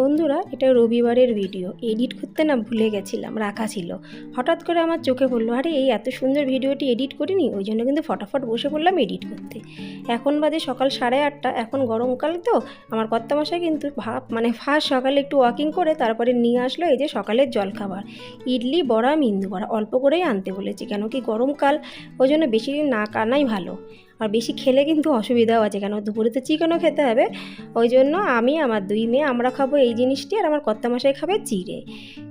বন্ধুরা, এটা রবিবারের ভিডিও এডিট করতে না ভুলে গেছিলাম, রাখা ছিল। হঠাৎ করে আমার চোখে পড়ল, আরে, এই এত সুন্দর ভিডিওটি এডিট করিনি? ওই জন্য কিন্তু ফটাফট বসে পড়লাম এডিট করতে। এখন বাদে সকাল সাড়ে আটটা, এখন গরমকাল তো। আমার কর্তামশাই কিন্তু ভাব মানে ফার্স্ট সকালে একটু ওয়াকিং করে, তারপরে নিয়ে আসলো এই যে সকালের জলখাবার। ইডলি, বড়া, মিন্দু বড়া, অল্প করেই আনতে বলেছি, কেন কি গরমকাল ওই জন্য বেশি দিন না কানাই ভালো। আর বেশি খেলে কিন্তু অসুবিধাও আছে, কেন দুপুরে তো চিকেনও খেতে হবে। ওই জন্য আমি, আমার দুই মেয়ে, আমরা খাব এই জিনিসটি আর আমার কর্তামশাই খাবে চিড়ে।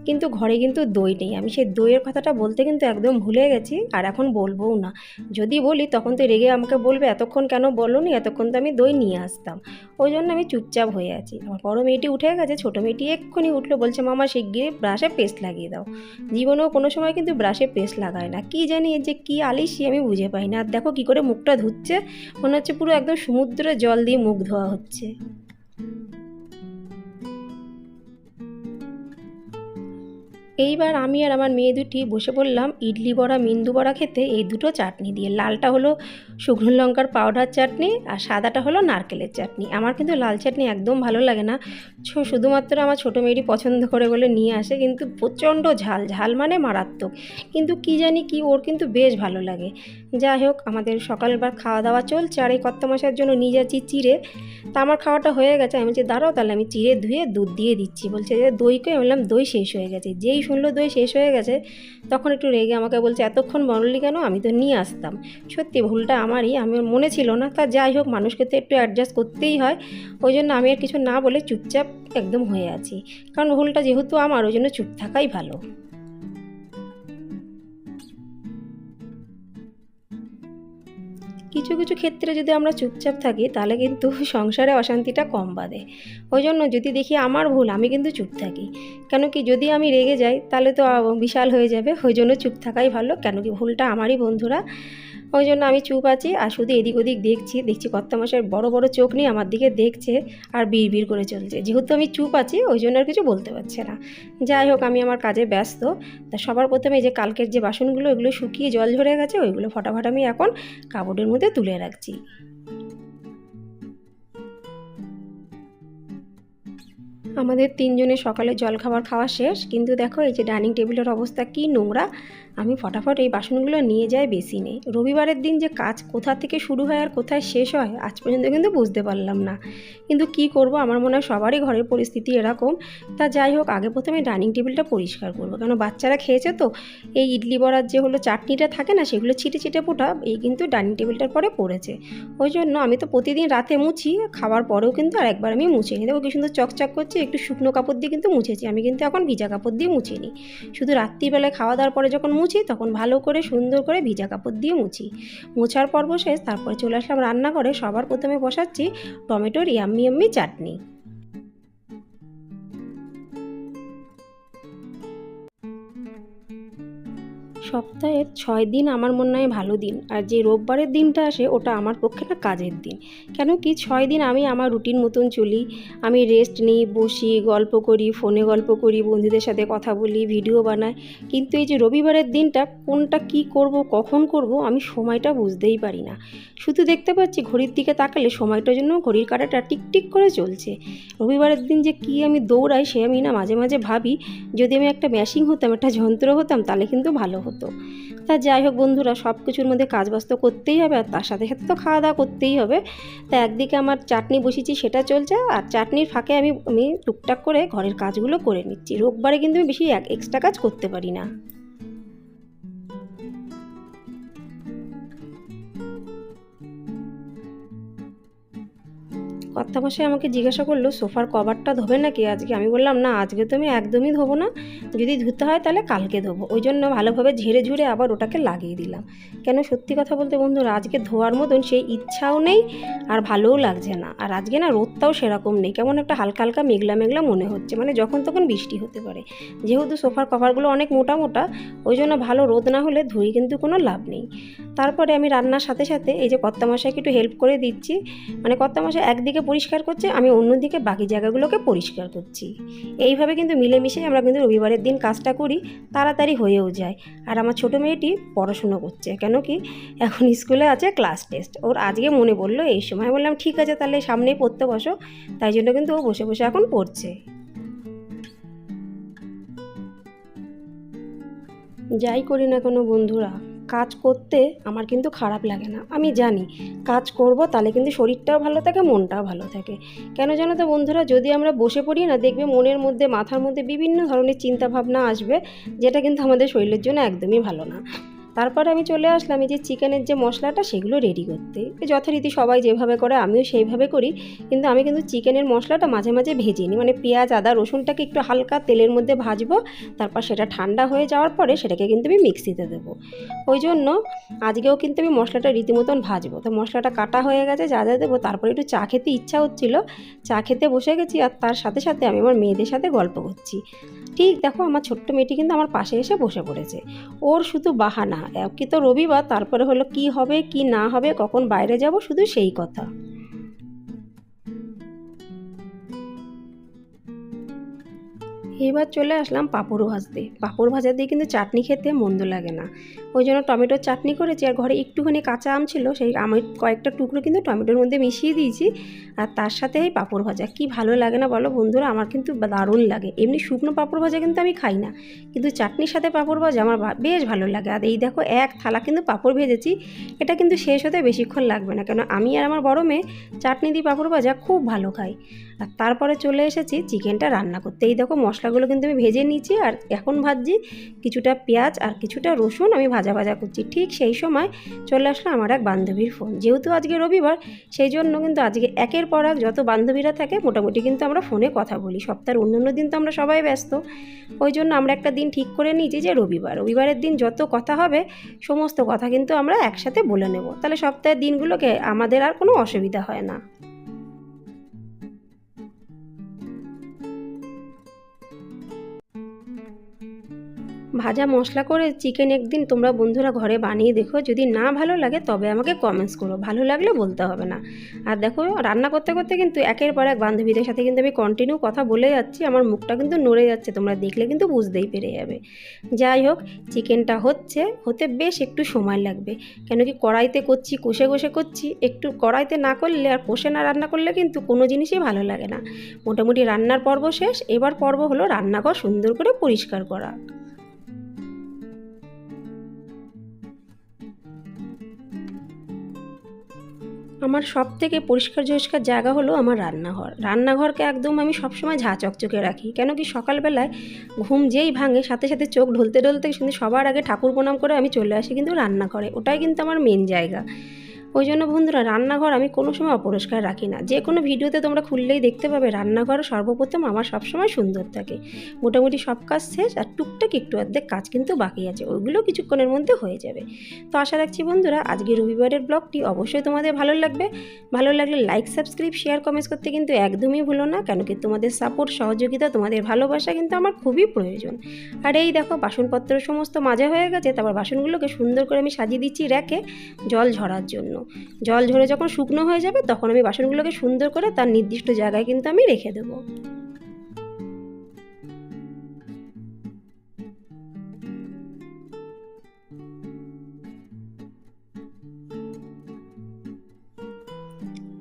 কিন্তু ঘরে কিন্তু দই নেই। আমি সেই দইয়ের কথাটা বলতে কিন্তু একদম ভুলে গেছি, আর এখন বলবোও না। যদি বলি তখন তো রেগে আমাকে বলবে, এতক্ষণ কেন বলনি? এতক্ষণ তো আমি দই নিয়ে আসতাম। ওই জন্য আমি চুপচাপ হয়ে আছি। আমার বড় মেয়েটি উঠে গেছে, ছোটো মেয়েটি এক্ষুনি উঠল, বলছে, মামা শিগগিরি ব্রাশে পেস্ট লাগিয়ে দাও। জীবনেও কোনো সময় কিন্তু ব্রাশে পেস্ট লাগায় না। কি জানি যে কী আলিসি আমি বুঝে পাই না। আর দেখো কী করে মুখটা ধুচ্ছে, মনে হচ্ছে পুরো একদম সমুদ্রে জল দিয়ে মুখ ধোয়া হচ্ছে। এইবার আমি আর আমার মেয়ে দুটি বসে পড়লাম ইডলি বড়া, মিন্দু বড়া খেতে। এই দুটো চাটনি দিয়ে। লালটা হলো শুকনো লঙ্কার পাউডার চাটনি আর সাদাটা হলো নারকেলের চাটনি। আমার কিন্তু লাল চাটনি একদম ভালো লাগে না। শুধুমাত্র আমার ছোটো মেয়েটি পছন্দ করে বলে নিয়ে আসে, কিন্তু প্রচণ্ড ঝাল। ঝাল মানে মারাত্মক। কিন্তু কি জানি কি, ওর কিন্তু বেশ ভালো লাগে। যাই হোক, আমাদের সকালবার খাওয়া দাওয়া চলছে আর এই কর্তামশার জন্য নিয়ে যাচ্ছি চিড়ে। তা আমার খাওয়াটা হয়ে গেছে। আমি বলছি, দাঁড়াও তাহলে, আমি চিড়ে ধুয়ে দুধ দিয়ে দিচ্ছি। বলছে যে দইকে আমি বললাম, দই শেষ হয়ে গেছে। যেই শুনলো দই শেষ হয়ে গেছে, তখন একটু রেগে আমাকে বলছে, এতক্ষণ বনলি কেন? আমি তো নিয়ে আসতাম। সত্যি ভুলটা আমারই আমার মনে ছিল না। তা যাই হোক, মানুষকে তো একটু অ্যাডজাস্ট করতেই হয়। ওই জন্য আমি আর কিছু না বলে চুপচাপ একদম হয়ে আছি। কারণ ভুলটা যেহেতু আমার, ওই জন্য চুপ থাকাই ভালো। কিছু কিছু ক্ষেত্রে যদি আমরা চুপচাপ থাকি, তাহলে কিন্তু সংসারে অশান্তিটা কম বাঁধে। ওই জন্য যদি দেখি আমার ভুল, আমি কিন্তু চুপ থাকি। কেন কি যদি আমি রেগে যাই, তাহলে তো বিশাল হয়ে যাবে। ওই জন্য চুপ থাকাই ভালো। কেন কি ভুলটা আমারই বন্ধুরা ওই জন্য আমি চুপ আছি আর শুধু এদিক ওদিক দেখছি দেখছি কর্তামশাইয়ের বড় বড় চোখ নিয়ে আমার দিকে দেখছে আর বিড় বিড় করে চলছে। যেহেতু আমি চুপ আছি, ওই জন্য আর কিছু বলতে পারছে না। যাই হোক, আমি আমার কাজে ব্যস্ত। তা সবার প্রথমে যে কালকের যে বাসনগুলো ওইগুলো শুকিয়ে জল ঝরে গেছে, ওইগুলো ফটাফট আমি এখন কাপড়ের মধ্যে তুলে রাখছি। আমাদের তিনজনের সকালে জলখাবার খাওয়া শেষ। কিন্তু দেখো, এই যে ডাইনিং টেবিলের অবস্থা কি নোংরা। আমি ফটাফট এই বাসনগুলো নিয়ে যাই, বেশি নেই। রবিবারের দিন যে কাজ কোথা থেকে শুরু হয় আর কোথায় শেষ হয়, আজ পর্যন্ত কিন্তু বুঝতে পারলাম না। কিন্তু কি করব? আমার মনে হয় সবারই ঘরের পরিস্থিতি এরকম। তা যাই হোক, আগে প্রথমে ডাইনিং টেবিলটা পরিষ্কার করব। কেন, বাচ্চারা খেয়েছে তো? এই ইডলি বড়ার যে হলো চাটনিটা থাকে না, সেগুলো ছিটে ছিটে ফোটা এই কিন্তু ডাইনিং টেবিলটার পরে পড়েছে। ওই জন্য আমি তো প্রতিদিন রাতে মুছি, খাওয়ার পরেও কিন্তু আর একবার আমি মুছে নিই দেখো কি সুন্দর চকচক করছে, একটু শুকনো কাপড় দিয়ে কিন্তু মুছেছি। আমি কিন্তু এখন ভিজা কাপড় দিয়ে মুছিনি শুধু রাত্রিবেলায় খাওয়া দাওয়ার পরে যখন মুছি, তখন ভালো করে সুন্দর করে ভিজা কাপড় দিয়ে মুছি। মোছার পর্ব শেষ, তারপরে চলে আসলাম রান্নাঘরে। সবার প্রথমে বসাচ্ছি টমেটোর ইয়াম্মি ইয়াম্মি চাটনি। সপ্তাহের ছয় দিন আমার মনে হয় ভালো দিন। আর যে রোববারের দিনটা আসে, ওটা আমার পক্ষে না কাজের দিন। কেন কি ছয় দিন আমি আমার রুটিন মতন চলি। আমি রেস্ট নিই, বসি, গল্প করি ফোনে গল্প করি, বন্ধুদের সাথে কথা বলি ভিডিও বানাই। কিন্তু এই যে রবিবারের দিনটা, কোনটা কি করব, কখন করব, আমি সময়টা বুঝতেই পারি না। শুধু দেখতে পাচ্ছি ঘড়ির দিকে তাকালে সময়টার জন্য ঘড়ির কাঁটাটা টিকটিক করে চলছে। রবিবারের দিন যে কি আমি দৌড়াই, সে আমি না মাঝে মাঝে ভাবি, যদি আমি একটা মেশিন হতাম, একটা যন্ত্র হতাম, তাহলে কিন্তু ভালো হতো। তা যাই হোক বন্ধুরা সব কিছুর মধ্যে কাজ বাস্ত করতেই হবে, আর তার সাথে সাথে তো খাওয়া দাওয়া করতেই হবে। তা একদিকে আমার চাটনি বসিয়েছি, সেটা চলছে, আর চাটনির ফাঁকে আমি আমি টুকটাক করে ঘরের কাজগুলো করে নিচ্ছি। রোববারে কিন্তু আমি বেশি এক এক্সট্রা কাজ করতে পারি না। কর্তামশাই আমাকে জিজ্ঞাসা করল, সোফার কভারটা ধোবে নাকি? আজকে আমি বললাম, না, আজকে তো আমি একদমই ধোবো না। যদি ধুতে হয় তাহলে কালকে ধোবো। ওই জন্য ভালোভাবে ঝেড়ে ঝুড়ে আবার ওটাকে লাগিয়ে দিলাম। কেন সত্যি কথা বলতে বন্ধুরা, আজকে ধোয়ার মতন সেই ইচ্ছাও নেই আর ভালোও লাগছে না। আর আজকে না রোদটাও সেরকম নেই, কেমন একটা হালকা হালকা মেঘলা মেঘলা মনে হচ্ছে মানে যখন তখন বৃষ্টি হতে পারে। যেহেতু সোফার কভারগুলো অনেক মোটা মোটা, ওই জন্য ভালো রোদ না হলে ধুয়ে কিন্তু কোনো লাভ নেই। তারপরে আমি রান্নার সাথে সাথে এই যে কর্তামশাইকে একটু হেল্প করে দিচ্ছি। মানে কর্তামশাই একদিকে পরিষ্কার করছে, আমি অন্যদিকে বাকি জায়গাগুলোকে পরিষ্কার করছি। এইভাবে কিন্তু মিলেমিশে আমরা কিন্তু রবিবারের দিন কাজটা করি, তাড়াতাড়ি হয়েও যায়। আর আমার ছোটো মেয়েটি পড়াশুনো করছে, কেন কি এখন স্কুলে আছে ক্লাস টেস্ট। ওর আজকে মনে পড়ল, এই সময় বললাম, ঠিক আছে, তাহলে সামনেই পড়তে বসো। তাই জন্য কিন্তু ও বসে বসে এখন পড়ছে। যাই করি না কোনো বন্ধুরা কাজ করতে আমার কিন্তু খারাপ লাগে না। আমি জানি, কাজ করব তাহলে কিন্তু শরীরটাও ভালো থাকে, মনটাও ভালো থাকে। কেন জানো তো বন্ধুরা, যদি আমরা বসে পড়ি না, দেখবে মনের মধ্যে, মাথার মধ্যে বিভিন্ন ধরনের চিন্তা ভাবনা আসবে, যেটা কিন্তু আমাদের শরীরের জন্য একদমই ভালো না। তারপরে আমি চলে আসলাম এই যে চিকেনের যে মশলাটা, সেগুলো রেডি করতে। যথারীতি সবাই যেভাবে করে, আমিও সেইভাবে করি। কিন্তু আমি কিন্তু চিকেনের মশলাটা মাঝে মাঝে ভেজে নিই। মানে পেঁয়াজ, আদা, রসুনটাকে একটু হালকা তেলের মধ্যে ভাজবো, তারপর সেটা ঠান্ডা হয়ে যাওয়ার পরে সেটাকে কিন্তু আমি মিক্সিতে দেবো। ওই জন্য আজকেও কিন্তু আমি মশলাটা রীতিমতন ভাজবো। তো মশলাটা কাটা হয়ে গেছে, যা যা দেবো, তারপরে একটু চা খেতে ইচ্ছা হচ্ছিল। চা খেতে বসে গেছি আর তার সাথে সাথে আমি আমার মেয়েদের সাথে গল্প করছি। ঠিক দেখো, আমার ছোট্ট মেয়েটি কিন্তু আমার পাশে এসে বসে পড়েছে। ওর শুধু বাহানা। কি তো রবিবার, তারপরে হলো কি হবে, কি না হবে, কখন বাইরে যাব, শুধু সেই কথা। এবার চলে আসলাম পাঁপড় ভাজতে। পাঁপড় ভাজা দিয়ে কিন্তু চাটনি খেতে মন্দ লাগে না। ওই জন্য টমেটোর চাটনি করেছি আর ঘরে একটুখানি কাঁচা আম ছিল, সেই আমের কয়েকটা টুকরো কিন্তু টমেটোর মধ্যে মিশিয়ে দিয়েছি আর তার সাথে এই পাঁপড় ভাজা। কি ভালো লাগে না বলো বন্ধুরা? আমার কিন্তু দারুণ লাগে। এমনি শুকনো পাঁপড় ভাজা কিন্তু আমি খাই না। কিন্তু চাটনির সাথে পাঁপড় ভাজা আমার বেশ ভালো লাগে। আর এই দেখো এক থালা কিন্তু পাঁপড় ভেজেছি। এটা কিন্তু শেষ হতে বেশিক্ষণ লাগবে না। কেন আমি আর আমার বড় মেয়ে চাটনি দিয়ে পাঁপড় ভাজা খুব ভালো খাই। আর তারপরে চলে এসেছি চিকেনটা রান্না করতে। এই দেখো মশলাগুলো কিন্তু আমি ভেজে নিয়েছি আর এখন ভাজছি কিছুটা পেঁয়াজ আর কিছুটা রসুন আমি ভাজা ভাজা করছি। ঠিক সেই সময় চলে আসলো আমার এক বান্ধবীর ফোন। যেহেতু আজকে রবিবার, সেই জন্য কিন্তু আজকে একের পর এক যত বান্ধবীরা থাকে মোটামুটি কিন্তু আমরা ফোনে কথা বলি। সপ্তাহের অন্যান্য দিন তো আমরা সবাই ব্যস্ত। ওই জন্য আমরা একটা দিন ঠিক করে নিয়েছি যে রবিবার। রবিবারের দিন যত কথা হবে, সমস্ত কথা কিন্তু আমরা একসাথে বলে নেব। তাহলে সপ্তাহের দিনগুলোকে আমাদের আর কোনো অসুবিধা হয় না। ভাজা মশলা করে চিকেন একদিন তোমরা বন্ধুরা ঘরে বানিয়ে দেখো। যদি না ভালো লাগে, তবে আমাকে কমেন্টস করো। ভালো লাগলে বলতে হবে না। আর দেখো, রান্না করতে করতে কিন্তু একের পর এক বান্ধবীদের সাথে কিন্তু আমি কন্টিনিউ কথা বলে যাচ্ছি। আমার মুখটা কিন্তু নড়ে যাচ্ছে, তোমরা দেখলে কিন্তু বুঝতেই পেরে যাবে। যাই হোক চিকেনটা হচ্ছে, হতে বেশ একটু সময় লাগবে। কেন কি কড়াইতে করছি, কষে কষে করছি। একটু কড়াইতে না করলে আর কষে না রান্না করলে কিন্তু কোনো জিনিসই ভালো লাগে না। মোটামুটি রান্নার পর্ব শেষ। এবার পর্ব হলো রান্নাঘর সুন্দর করে পরিষ্কার করা। আমার সব থেকে পরিষ্কার ঝরিষ্কার জায়গা হলো আমার রান্নাঘর। রান্নাঘরকে একদম আমি সবসময় ঝাঁ চকচকে রাখি কেন কি সকালবেলায় ঘুম যেই ভাঙে সাথে সাথে চোখ ঢলতে ঢলতে কিন্তু সবার আগে ঠাকুর প্রণাম করে আমি চলে আসি কিন্তু রান্নাঘরে। ওটাই কিন্তু আমার মেন জায়গা। ওই জন্য বন্ধুরা, রান্নাঘর আমি কোনো সময় অপরিষ্কার রাখি না। যে কোনো ভিডিওতে তোমরা খুললেই দেখতে পাবে, রান্নাঘর সর্বপ্রথম আমার সবসময় সুন্দর থাকে। মোটামুটি সব কাজ শেষ আর টুকটাক একটু অর্ধেক কাজ কিন্তু বাকি আছে, ওইগুলো কিছুক্ষণের মধ্যে হয়ে যাবে। তো আশা রাখছি বন্ধুরা আজকে রবিবারের ব্লগটি অবশ্যই তোমাদের ভালো লাগবে। ভালো লাগলে লাইক সাবস্ক্রাইব শেয়ার কমেন্টস করতে কিন্তু একদমই ভুলো না, কেন কি তোমাদের সাপোর্ট সহযোগিতা, তোমাদের ভালোবাসা কিন্তু আমার খুবই প্রয়োজন। আর এই দেখো, বাসনপত্র সমস্ত মাজা হয়ে গেছে, তারপর বাসনগুলোকে সুন্দর করে আমি সাজিয়ে দিচ্ছি র্যাকে জল ঝরার জন্য। জল ঝরে যখন শুকনো হয়ে যাবে, তখন আমি বাসনগুলোকে সুন্দর করে তার নির্দিষ্ট জায়গায় কিন্তু আমি রেখে দেবো।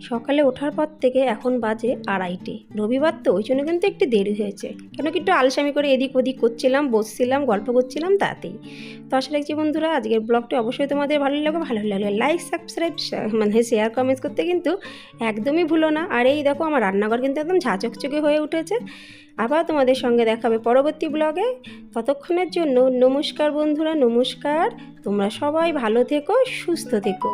সকালে ওঠার পর থেকে এখন বাজে আড়াইটে। রবিবার তো, ওই জন্য কিন্তু একটু দেরি হয়েছে। কেন কি একটু আলসামি করে এদিক ওদিক করছিলাম, বসছিলাম, গল্প করছিলাম তাতেই। তো আশা রাখছি বন্ধুরা, আজকের ব্লগটি অবশ্যই তোমাদের ভালো লাগবে। ভালো লাগলে লাইক সাবস্ক্রাইব মানে শেয়ার কমেন্টস করতে কিন্তু একদমই ভুলো না। আর এই দেখো, আমার রান্নাঘর কিন্তু একদম ঝাঁচকচকে হয়ে উঠেছে। আবার তোমাদের সঙ্গে দেখাবে পরবর্তী ব্লগে। ততক্ষণের জন্য নমস্কার বন্ধুরা, নমস্কার। তোমরা সবাই ভালো থেকো, সুস্থ থেকো।